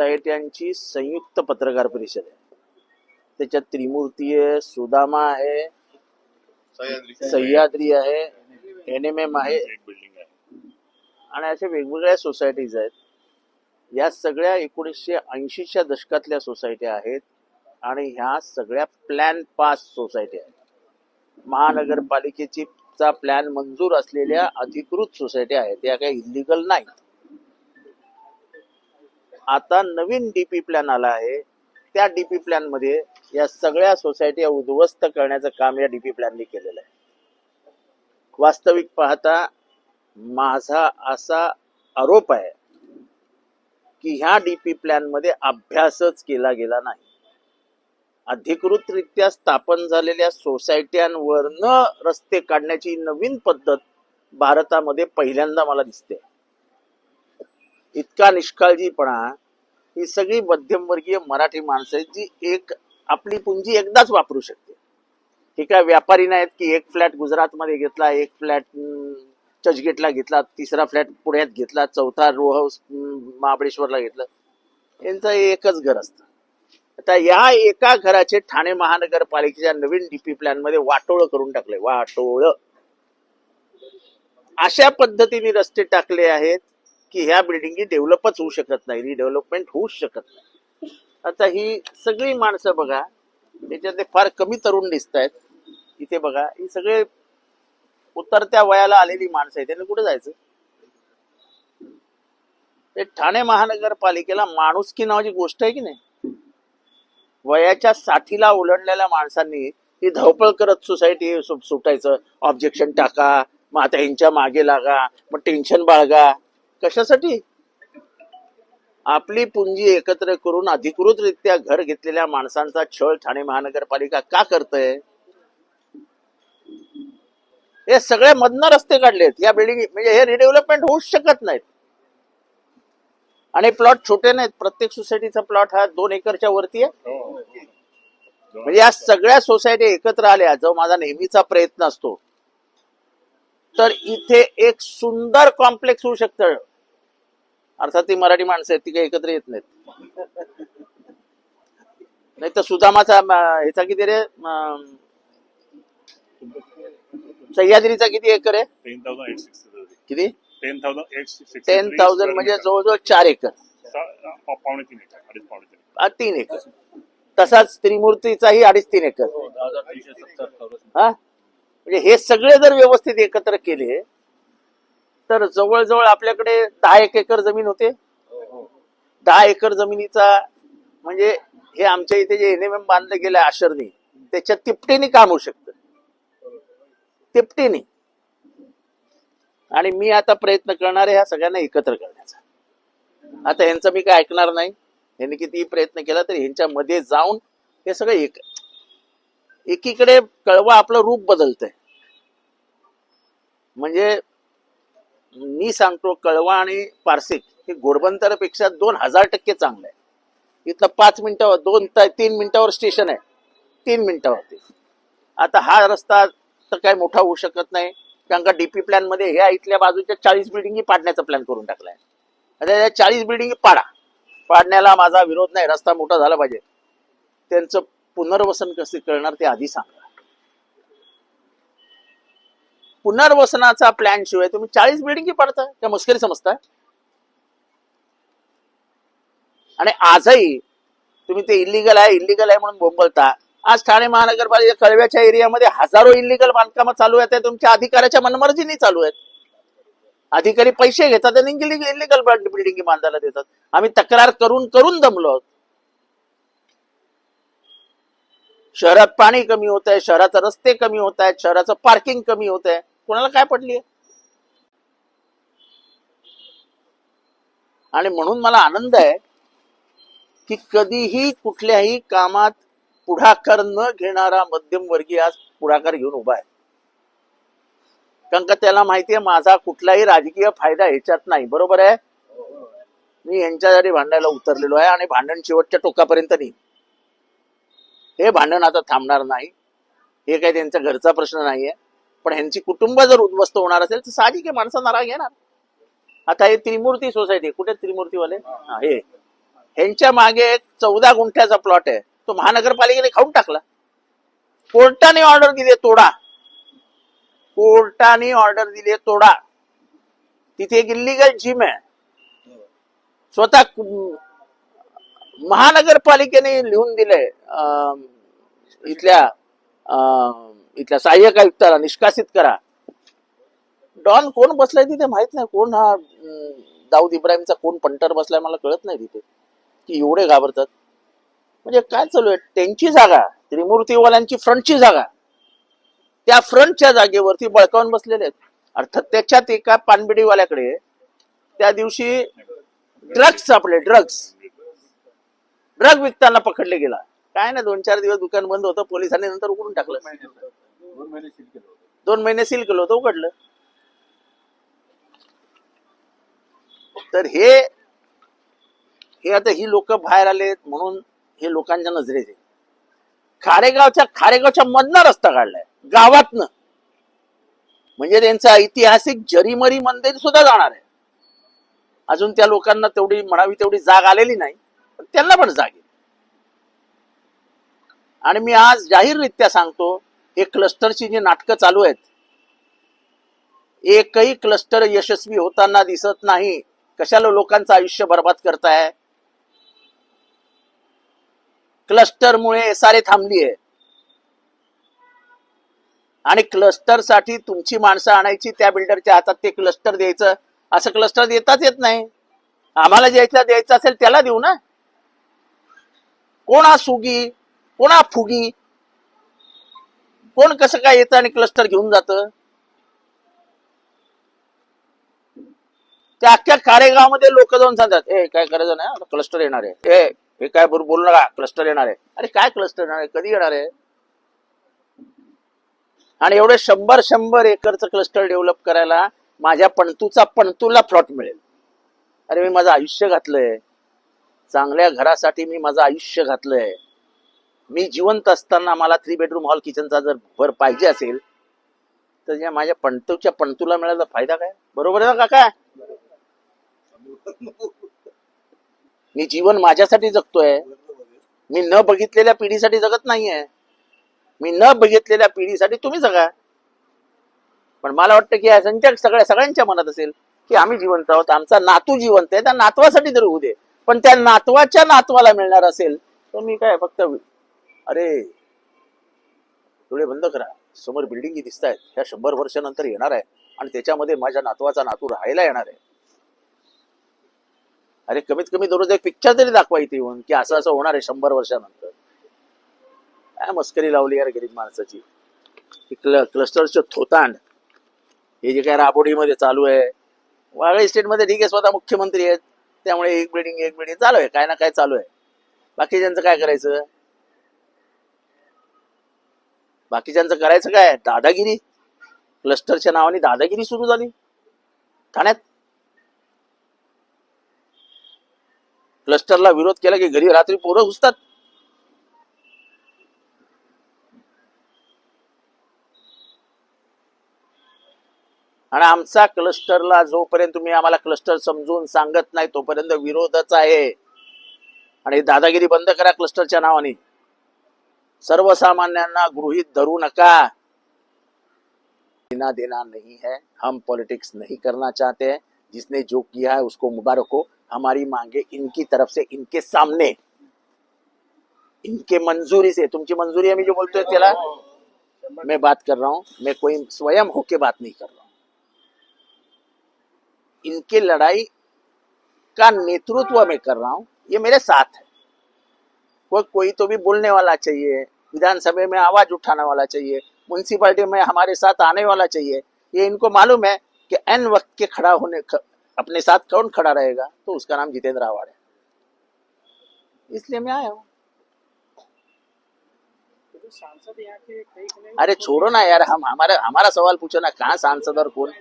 सोसायट्यांची संयुक्त पत्रकार परिषद आहे. त्याच्यात त्रिमूर्ती आहे सुदामा आहे सह्याद्री आहे एन एम एम आहे. आणि अशा वेगवेगळ्या सोसायटीज आहेत. या सगळ्या एकोणीसशे ऐंशीच्या दशकातल्या सोसायट्या आहेत आणि ह्या सगळ्या प्लॅन पास सोसायट्या आहेत. महानगरपालिकेची चा प्लॅन मंजूर असलेल्या अधिकृत सोसायट्या आहेत. या काही इलिगल नाहीत. आता नवीन डीपी प्लॅन आला आहे. त्या डीपी प्लॅनमध्ये या सगळ्या सोसायट्या उद्ध्वस्त करण्याचं काम या डीपी प्लॅनने केलेलं आहे. वास्तविक पाहता माझा असा आरोप आहे की ह्या डीपी प्लॅनमध्ये अभ्यासच केला गेला नाही. अधिकृतरित्या स्थापन झालेल्या सोसायट्यांवरनं रस्ते काढण्याची नवीन पद्धत भारतामध्ये पहिल्यांदा मला दिसते. इतका निष्काळजीपणा ही सगळी मध्यमवर्गीय मराठी माणसं आहेत जी एक आपली पुंजी एकदाच वापरू शकते. हे काय व्यापारी नाहीत की एक फ्लॅट गुजरातमध्ये घेतला एक फ्लॅट चर्चगेटला घेतला तिसरा फ्लॅट पुण्यात घेतला चौथा रो हाऊस महाबळेश्वरला घेतला. यांचं एकच घर असतं. आता या एका घराचे ठाणे महानगरपालिकेच्या नवीन डीपी प्लॅनमध्ये वाटोळ करून टाकले वाटोळ. अशा पद्धतीने रस्ते टाकले आहेत. की ह्या बिल्डिंगी डेव्हलपच होऊ शकत नाही रिडेव्हलपमेंट होऊच शकत नाही. आता ही सगळी माणसं बघा त्याच्यातले फार कमी तरुण दिसत आहेत इथे बघा ही सगळे उतरत्या वयाला आलेली माणसं आहेत त्यांना कुठे जायचं? ते ठाणे महानगरपालिकेला माणुसकी नावाची गोष्ट आहे की नाही? वयाच्या साठीला ओलंडलेल्या माणसांनी ही धवपळ करत सोसायटी सुटायचं. ऑब्जेक्शन टाका मग आता यांच्या मागे लागा मग टेन्शन बाळगा. कशासाठी? आपली पुंजी एकत्र करून अधिकृतरित्या घर घेतलेल्या माणसांचा छळ ठाणे महानगरपालिका का करतय? हे सगळे मधनं रस्ते काढलेत. या बिल्डिंग म्हणजे हे रिडेव्हलपमेंट होऊच शकत नाहीत. आणि प्लॉट छोटे नाहीत. प्रत्येक सोसायटीचा प्लॉट हा दोन एकरच्या वरती आहे. हो. म्हणजे या सगळ्या सोसायटी एकत्र आल्या जो माझा नेहमीचा प्रयत्न असतो. तर इथे एक सुंदर कॉम्प्लेक्स होऊ शकतं. अर्थात ती मराठी माणसं आहेत ती काही एकत्र येत नाहीत. नाही तर सुदामाचा ह्याचा किती रे सह्याद्रीचा किती एकर आहे? किती? टेन थाउजंड टेन म्हणजे जवळजवळ चार एकर. पावणे तीन एकर. तीन हा, तीन एकर. तसाच त्रिमूर्तीचाही अडीच तीन एकर हा? म्हणजे हे सगळे जर व्यवस्थित एकत्र केले तर जवळजवळ आपल्याकडे दहा एक एकर जमीन होते. दहा एकर जमिनीचा म्हणजे हे आमच्या इथे जे एन एम एम बांधलं गेलं आशरनी त्याच्या तिपटीने काम होऊ शकतं. तिपटीने. आणि मी आता प्रयत्न करणार आहे ह्या सगळ्यांना एकत्र करण्याचा. आता ह्यांचं मी काय ऐकणार नाही. यांनी कितीही प्रयत्न केला तरी ह्यांच्या मध्ये जाऊन हे सगळं एक एकीकडे कळवा आपलं रूप बदलतंय. म्हणजे मी सांगतो कळवा आणि पारसिक हे घोडबंदरपेक्षा दोन हजार टक्के चांगलं आहे इथलं पाच मिनिटावर दोन तीन मिनिटावर स्टेशन आहे. तीन मिनिटावरती. आता हा रस्ता तर काय मोठा होऊ शकत नाही. कारण का डीपी प्लॅनमध्ये ह्या इथल्या बाजूच्या चाळीस बिल्डिंगी पाडण्याचा प्लॅन करून टाकलाय. आता या चाळीस बिल्डिंगी पाडा. पाडण्याला माझा विरोध नाही. रस्ता मोठा झाला पाहिजे. त्यांचं पुनर्वसन कसे करणार ते आधी सांगा. पुनर्वसनाचा प्लॅन शिवाय तुम्ही चाळीस बिल्डिंगी पडताय? त्या मुस्करी समजताय? आणि आजही तुम्ही ते इलिगल आहे इलिगल आहे म्हणून बोंबलता. आज ठाणे महानगरपालिका कळव्याच्या एरियामध्ये हजारो इलिगल बांधकामं चालू आहेत तुमच्या अधिकाऱ्याच्या मनमर्जीने चालू आहेत. अधिकारी पैसे घेतात आणि इलिगल बिल्डिंग बांधायला देतात. आम्ही तक्रार करून करून दमलो आहोत शहरात पाणी कमी होत आहे शहराचे रस्ते कमी होत आहेत शहराचं पार्किंग कमी होत आहे. कोणाला काय पडली आणि म्हणून मला आनंद आहे की कधीही कुठल्याही कामात पुढाकार न घेणारा मध्यमवर्गीय आज पुढाकार घेऊन उभा आहे. कारण का त्याला माहितीये माझा कुठलाही राजकीय फायदा ह्याच्यात नाही. बरोबर आहे? मी यांच्यासाठी भांडायला उतरलेलो आहे आणि भांडण शेवटच्या टोकापर्यंत नाही. हे भांडण आता थांबणार नाही. हे काही त्यांचा घरचा प्रश्न नाहीये. पण ह्यांची कुटुंब जर उद्ध्वस्त होणार असेल तर साहजिक आहे माणसं नाराज घेणार आता हे त्रिमूर्ती सोसायटी कुठे त्रिमूर्तीवाले? हे ह्यांच्या मागे एक चौदा गुंठ्याचा प्लॉट आहे. तो महानगरपालिकेने खाऊन टाकला. कोर्टाने ऑर्डर दिली तोडा. कोर्टाने ऑर्डर दिली तोडा. तिथे एक इलिगल जिम आहे. स्वतः महानगरपालिकेने लिहून दिलंय. अं, इथल्या अं, इथल्या सहाय्यक आयुक्ताला निष्कासित करा. डॉन कोण बसलाय तिथे माहीत नाही. कोण हा दाऊद इब्राहिमचा कोण पंटर बसलाय मला कळत नाही तिथे. की एवढे घाबरतात. म्हणजे काय चालू आहे? त्यांची जागा त्रिमूर्तीवाल्यांची फ्रंटची जागा. त्या फ्रंटच्या जागेवरती बळकावून बसलेले आहेत. अर्थात त्याच्यात एका पानबिडीवाल्याकडे त्या दिवशी ड्रग्स सापडले ड्रग्स ड्रग विकताना पकडले गेला. काय ना दोन चार दिवस दुकान बंद होतं पोलिसांनी नंतर उघडून टाकलं. दोन महिने सील केलं होतं उघडलं. तर हे हे आता ही लोक बाहेर आलेत म्हणून हे लोकांच्या नजरेत आहे. खारेगावच्या खारेगावच्या मधनं रस्ता काढलाय गावातनं. म्हणजे त्यांचं ऐतिहासिक जरीमरी मंदिर सुद्धा जाणार आहे. अजून त्या लोकांना तेवढी म्हणावी तेवढी जाग आलेली नाही. पण त्यांना पण जागे आणि मी आज जाहीररित्या सांगतो हे क्लस्टरची जी नाटकं चालू आहेत एकही क्लस्टर यशस्वी होताना दिसत नाही. कशाला लोकांचं आयुष्य बर्बाद करताय? क्लस्टरमुळे एसआरए थांबली आहे आणि क्लस्टरसाठी तुमची माणसं आणायची त्या बिल्डरच्या हातात ते क्लस्टर द्यायचं असं क्लस्टर देताच येत नाही. आम्हाला ज्यायचा द्यायचं असेल त्याला देऊ ना. कोणा सुगी कोणा फुगी? कोण कसं काय येतं आणि क्लस्टर घेऊन जातं? त्या अख्ख्या कारेगावमध्ये लोक जाऊन सांगतात ए काय करायचं नाही क्लस्टर येणार आहे. ए हे काय बोल बोलू नका क्लस्टर येणार आहे. अरे काय क्लस्टर येणार आहे? कधी येणार आहे? आणि एवढे शंभर शंभर एकरचं क्लस्टर डेव्हलप करायला माझ्या पणतूचा पणतूला प्लॉट मिळेल. अरे मी माझं आयुष्य घातलंय. चांगल्या घरासाठी मी माझं आयुष्य घातलंय. मी जिवंत असताना मला थ्री बेडरूम हॉल किचनचा जर भर पाहिजे असेल तर या माझ्या पणतूच्या पणतूला मिळायला फायदा काय? बरोबर आहे ना काका? मी जीवन माझ्यासाठी जगतोय. मी न बघितलेल्या पिढीसाठी जगत नाहीये. मी न बघितलेल्या पिढीसाठी तुम्ही जगा. पण मला वाटतं की या संख्या सगळ्या सगळ्यांच्या मनात असेल की आम्ही जिवंत आहोत आमचा नातू जिवंत आहे त्या नातवासाठी तरी होऊ दे. पण त्या नातवाच्या नातवाला मिळणार असेल तर मी काय फक्त अरे डोळे बंद करा. समोर बिल्डिंगी दिसत आहेत ह्या शंभर वर्षानंतर येणार आहे आणि त्याच्यामध्ये माझ्या नातवाचा नातू राहायला येणार आहे. अरे कमीत कमी दररोज एक पिक्चर तरी दाखवा इथे येऊन की असं असं होणार आहे शंभर वर्षानंतर. काय मस्करी लावली यार गरीब माणसाची. क्ल क्लस्टरचं थोतांड हे जे काय राबोडीमध्ये चालू आहे. वागळे स्टेटमध्ये ठीक आहे स्वतः मुख्यमंत्री आहेत. त्यामुळे एक बिल्डिंग एक बिल्डिंग चालू आहे. काय ना काय चालू आहे. बाकीच्यांचं काय करायचं? बाकीच्यांचं करायचं काय? दादागिरी. क्लस्टरच्या नावाने दादागिरी सुरू झाली. ठाण्यात. क्लस्टरला विरोध केला की घरी रात्री पोरं घुसतात. आणि आमचा क्लस्टरला जोपर्यंत तुम्ही आम्हाला क्लस्टर समजून सांगत नाही तोपर्यंत विरोधच आहे. आणि दादागिरी बंद करा क्लस्टरच्या नावाने. सर्वसामान्यांना गृहित धरू नका. लेना देना नहीं है हम पॉलिटिक्स नहीं करना चाहते हैं. जिसने जो किया है उसको मुबारक हो. हमारी मांगे इनकी तरफ से इनके सामने. इनके मंजूरी से. तुमची मंजूरी है मी जो बोलतोय त्याला मैं बात कर रहा हूं. मैं कोई स्वयं होके बात नहीं कर रहा हूं. इनके लड़ाई का नेतृत्व मैं कर रहा हूँ ये मेरे साथ है। कोई कोई तो भी बोलने वाला चाहिए विधानसभा में आवाज़ उठाने वाला चाहिए म्यूनसिपालिटी में हमारे साथ आने वाला चाहिए ये इनको मालूम है कि एन वक्त के खड़ा होने ख, अपने साथ कौन खड़ा रहेगा तो उसका नाम जितेंद्र आवाड़ है। इसलिए मैं आया हूँ। तो अरे छोड़ो ना यार हम हमारा हमारा सवाल पूछो ना कहाँ सांसद और कौन?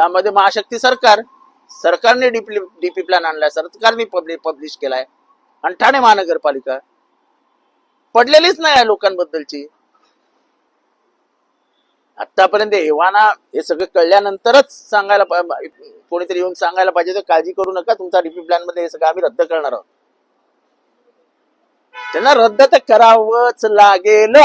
त्यामध्ये महाशक्ती सरकार सरकारने डीपी प्लॅन आणलाय सरकारने पब्लिश केलाय. आणि ठाणे महानगरपालिका पडलेलीच नाही आहे लोकांबद्दलची. आतापर्यंत एव्हाना हे सगळं कळल्यानंतरच सांगायला कोणीतरी येऊन सांगायला पाहिजे तर काळजी करू नका तुमचा डीपी प्लॅनमध्ये हे सगळं आम्ही रद्द करणार आहोत. त्यांना रद्द तर करावंच लागेल.